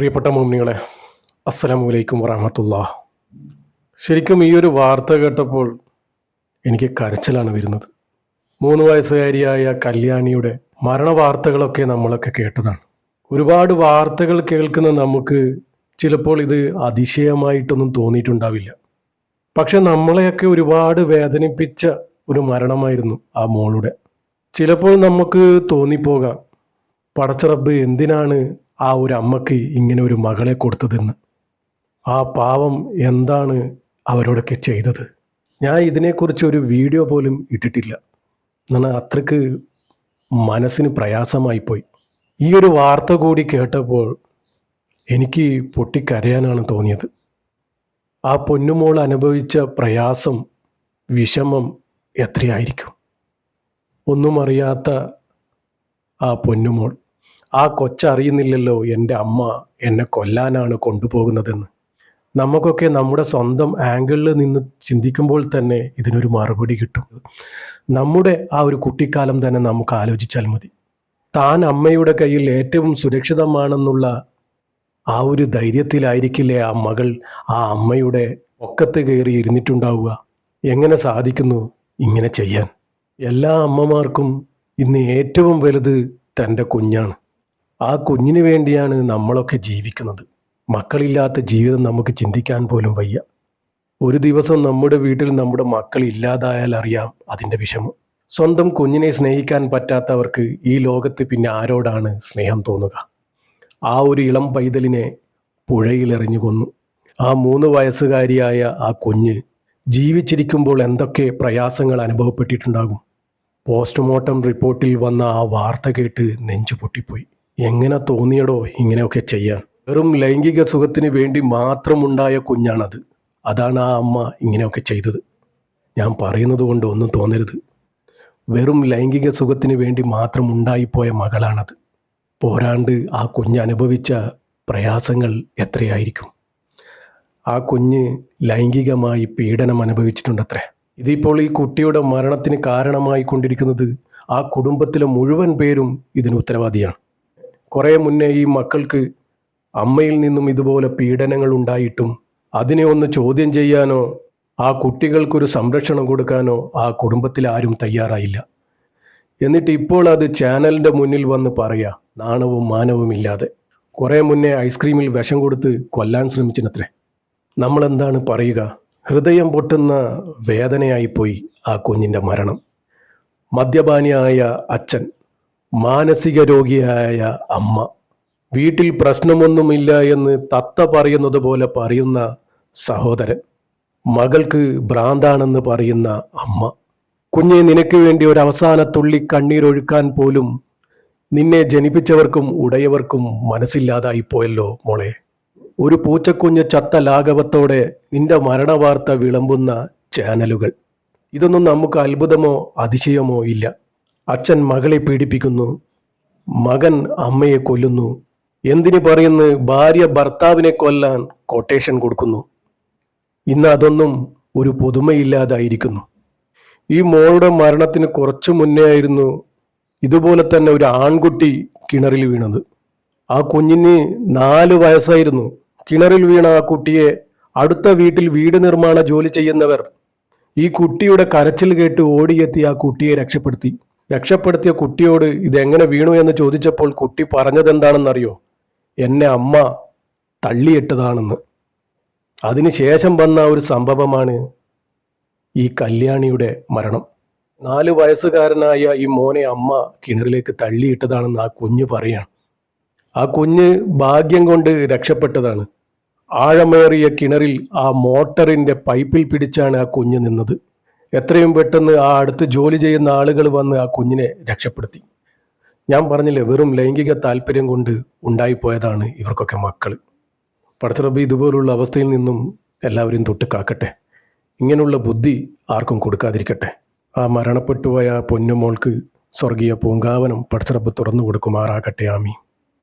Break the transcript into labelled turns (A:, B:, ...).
A: പ്രിയപ്പെട്ട മോമിനികളെ അസ്സലാമു അലൈക്കും വറഹമത്തുള്ള ശരിക്കും ഈ ഒരു വാർത്ത കേട്ടപ്പോൾ എനിക്ക് കരച്ചിലാണ് വരുന്നത്. മൂന്ന് വയസ്സുകാരിയായ കല്യാണിയുടെ മരണവാർത്തകളൊക്കെ നമ്മളൊക്കെ കേട്ടതാണ്. ഒരുപാട് വാർത്തകൾ കേൾക്കുന്ന നമുക്ക് ചിലപ്പോൾ ഇത് അതിശയമായിട്ടൊന്നും തോന്നിയിട്ടുണ്ടാവില്ല. പക്ഷെ നമ്മളെയൊക്കെ ഒരുപാട് വേദനിപ്പിച്ച ഒരു മരണമായിരുന്നു ആ മോളുടെ. ചിലപ്പോൾ നമുക്ക് തോന്നിപ്പോകാം പടച്ചറബ് എന്തിനാണ് ആ ഒരു അമ്മയ്ക്ക് ഇങ്ങനെ ഒരു മകളെ കൊടുത്തതെന്ന്. ആ പാവം എന്താണ് അവരോടൊക്കെ ചെയ്തത്? ഞാൻ ഇതിനെക്കുറിച്ച് ഒരു വീഡിയോ പോലും ഇട്ടിട്ടില്ല. എന്നാൽ അത്രയ്ക്ക് മനസ്സിന് പ്രയാസമായിപ്പോയി ഈ ഒരു വാർത്ത കൂടി കേട്ടപ്പോൾ എനിക്ക് പൊട്ടിക്കരയാനാണ് തോന്നിയത്. ആ പൊന്നുമോൾ അനുഭവിച്ച പ്രയാസം വിഷമം എത്രയായിരിക്കും? ഒന്നും അറിയാത്ത ആ പൊന്നുമോൾ ആ കൊച്ചറിയുന്നില്ലല്ലോ എന്റെ അമ്മ എന്നെ കൊല്ലാനാണ് കൊണ്ടുപോകുന്നതെന്ന്. നമുക്കൊക്കെ നമ്മുടെ സ്വന്തം ആംഗിളിൽ നിന്ന് ചിന്തിക്കുമ്പോൾ തന്നെ ഇതിനൊരു മറുപടി കിട്ടും. നമ്മുടെ ആ ഒരു കുട്ടിക്കാലം തന്നെ നമുക്ക് ആലോചിച്ചാൽ മതി. താൻ അമ്മയുടെ കയ്യിൽ ഏറ്റവും സുരക്ഷിതമാണെന്നുള്ള ആ ഒരു ധൈര്യത്തിലായിരിക്കില്ലേ ആ മകൾ ആ അമ്മയുടെ ഒക്കത്ത് കയറി ഇരുന്നിട്ടുണ്ടാവുക? എങ്ങനെ സാധിക്കുന്നു ഇങ്ങനെ ചെയ്യാൻ? എല്ലാ അമ്മമാർക്കും ഇന്ന് ഏറ്റവും വലുത് തന്റെ കുഞ്ഞാണ്. ആ കുഞ്ഞിന് വേണ്ടിയാണ് നമ്മളൊക്കെ ജീവിക്കുന്നത്. മക്കളില്ലാത്ത ജീവിതം നമുക്ക് ചിന്തിക്കാൻ പോലും വയ്യ. ഒരു ദിവസം നമ്മുടെ വീട്ടിൽ നമ്മുടെ മക്കൾ ഇല്ലാതായാൽ അറിയാം അതിന്റെ വിഷമം. സ്വന്തം കുഞ്ഞിനെ സ്നേഹിക്കാൻ പറ്റാത്തവർക്ക് ഈ ലോകത്ത് പിന്നെ ആരോടാണ് സ്നേഹം തോന്നുക? ആ ഒരു ഇളം പൈതലിനെ പുഴയിലെറിഞ്ഞു കൊന്നു. ആ മൂന്ന് വയസ്സുകാരിയായ ആ കുഞ്ഞ് ജീവിച്ചിരിക്കുമ്പോൾ എന്തൊക്കെ പ്രയാസങ്ങൾ അനുഭവപ്പെട്ടിട്ടുണ്ടാകും? പോസ്റ്റ്മോർട്ടം റിപ്പോർട്ടിൽ വന്ന ആ വാർത്ത കേട്ട് നെഞ്ചു പൊട്ടിപ്പോയി. എങ്ങനെ തോന്നിയടോ ഇങ്ങനെയൊക്കെ ചെയ്യാൻ. വെറും ലൈംഗിക സുഖത്തിന് വേണ്ടി മാത്രമുണ്ടായ കുഞ്ഞാണത്. അതാണ് ആ അമ്മ ഇങ്ങനെയൊക്കെ ചെയ്തത്. ഞാൻ പറയുന്നത് കൊണ്ട് ഒന്നും തോന്നരുത്. വെറും ലൈംഗിക സുഖത്തിന് വേണ്ടി മാത്രം ഉണ്ടായിപ്പോയ മകളാണത്. പോരാണ്ട് ആ കുഞ്ഞ് അനുഭവിച്ച പ്രയാസങ്ങൾ എത്രയായിരിക്കും? ആ കുഞ്ഞ് ലൈംഗികമായി പീഡനം അനുഭവിച്ചിട്ടുണ്ടത്രേ. ഇതിപ്പോൾ ഈ കുട്ടിയുടെ മരണത്തിന് കാരണമായി കൊണ്ടിരിക്കുന്നത് ആ കുടുംബത്തിലെ മുഴുവൻ പേരും ഇതിന് ഉത്തരവാദിയാണ്. കുറേ മുന്നേ ഈ മക്കൾക്ക് അമ്മയിൽ നിന്നും ഇതുപോലെ പീഡനങ്ങൾ ഉണ്ടായിട്ടും അതിനെ ഒന്ന് ചോദ്യം ചെയ്യാനോ ആ കുട്ടികൾക്കൊരു സംരക്ഷണം കൊടുക്കാനോ ആ കുടുംബത്തിൽ ആരും തയ്യാറായില്ല. എന്നിട്ട് ഇപ്പോൾ അത് ചാനലിന്റെ മുന്നിൽ വന്ന് പറയാ നാണവും മാനവും ഇല്ലാതെ. കുറേ മുന്നേ ഐസ്ക്രീമിൽ വിഷം കൊടുത്ത് കൊല്ലാൻ ശ്രമിച്ചിനത്രേ. നമ്മളെന്താണ് പറയുക? ഹൃദയം പൊട്ടുന്ന വേദനയായിപ്പോയി ആ കുഞ്ഞിന്റെ മരണം. മദ്യപാനിയായ അച്ഛൻ മാനസിക രോഗിയായ അമ്മ. വീട്ടിൽ പ്രശ്നമൊന്നുമില്ല എന്ന് തത്ത പറയുന്നത് പോലെ പറയുന്ന സഹോദരൻ. മകൾക്ക് ഭ്രാന്താണെന്ന് പറയുന്ന അമ്മ. കുഞ്ഞെ നിനക്ക് വേണ്ടി ഒരു അവസാന തുള്ളി കണ്ണീരൊഴുക്കാൻ പോലും നിന്നെ ജനിപ്പിച്ചവർക്കും ഉടയവർക്കും മനസ്സില്ലാതായി പോയല്ലോ മോളെ. ഒരു പൂച്ചക്കുഞ്ഞ് ചത്ത ലാഘവത്തോടെ നിന്റെ മരണവാർത്ത വിളമ്പുന്ന ചാനലുകൾ. ഇതൊന്നും നമുക്ക് അത്ഭുതമോ അതിശയമോ ഇല്ല. അച്ഛൻ മകളെ പീഡിപ്പിക്കുന്നു. മകൻ അമ്മയെ കൊല്ലുന്നു. എന്തിനു പറയുന്നു? ഭാര്യ ഭർത്താവിനെ കൊല്ലാൻ കൊട്ടേഷൻ കൊടുക്കുന്നു. ഇന്ന് അതൊന്നും ഒരു പുതുമയില്ലാതായിരിക്കുന്നു. ഈ മോളുടെ മരണത്തിന് കുറച്ചു മുന്നേ ആയിരുന്നു ഇതുപോലെ തന്നെ ഒരു ആൺകുട്ടി കിണറിൽ വീണത്. ആ കുഞ്ഞിന് നാല് വയസ്സായിരുന്നു. കിണറിൽ വീണ ആ കുട്ടിയെ അടുത്ത വീട്ടിൽ വീട് നിർമ്മാണ ജോലി ചെയ്യുന്നവർ ഈ കുട്ടിയുടെ കരച്ചിൽ കേട്ട് ഓടിയെത്തി ആ കുട്ടിയെ രക്ഷപ്പെടുത്തി. രക്ഷപ്പെടുത്തിയ കുട്ടിയോട് ഇതെങ്ങനെ വീണു എന്ന് ചോദിച്ചപ്പോൾ കുട്ടി പറഞ്ഞതെന്താണെന്നറിയോ? എന്നെ അമ്മ തള്ളിയിട്ടതാണെന്ന്. അതിനുശേഷം വന്ന ഒരു സംഭവമാണ് ഈ കല്യാണിയുടെ മരണം. നാല് വയസ്സുകാരനായ ഈ മോനെ അമ്മ കിണറിലേക്ക് തള്ളിയിട്ടതാണെന്ന് ആ കുഞ്ഞ് പറയാണ്. ആ കുഞ്ഞ് ഭാഗ്യം കൊണ്ട് രക്ഷപ്പെട്ടതാണ്. ആഴമേറിയ കിണറിൽ ആ മോട്ടറിന്റെ പൈപ്പിൽ പിടിച്ചാണ് ആ കുഞ്ഞ് നിന്നത്. എത്രയും പെട്ടെന്ന് ആ അടുത്ത് ജോലി ചെയ്യുന്ന ആളുകൾ വന്ന് ആ കുഞ്ഞിനെ രക്ഷപ്പെടുത്തി. ഞാൻ പറഞ്ഞില്ലേ വെറും ലൈംഗിക താല്പര്യം കൊണ്ട് ഉണ്ടായിപ്പോയതാണ് ഇവർക്കൊക്കെ മക്കൾ പടച്ചറബി ഇതുപോലുള്ള അവസ്ഥയിൽ നിന്നും എല്ലാവരും തൊട്ട് കാക്കട്ടെ ഇങ്ങനെയുള്ള ബുദ്ധി ആർക്കും കൊടുക്കാതിരിക്കട്ടെ. ആ മരണപ്പെട്ടുപോയ പൊന്നുമോൾക്ക് സ്വർഗീയ പൂങ്കാവനം പടച്ചറബ് തുറന്നു കൊടുക്കുമാറാകട്ടെ. ആമീൻ.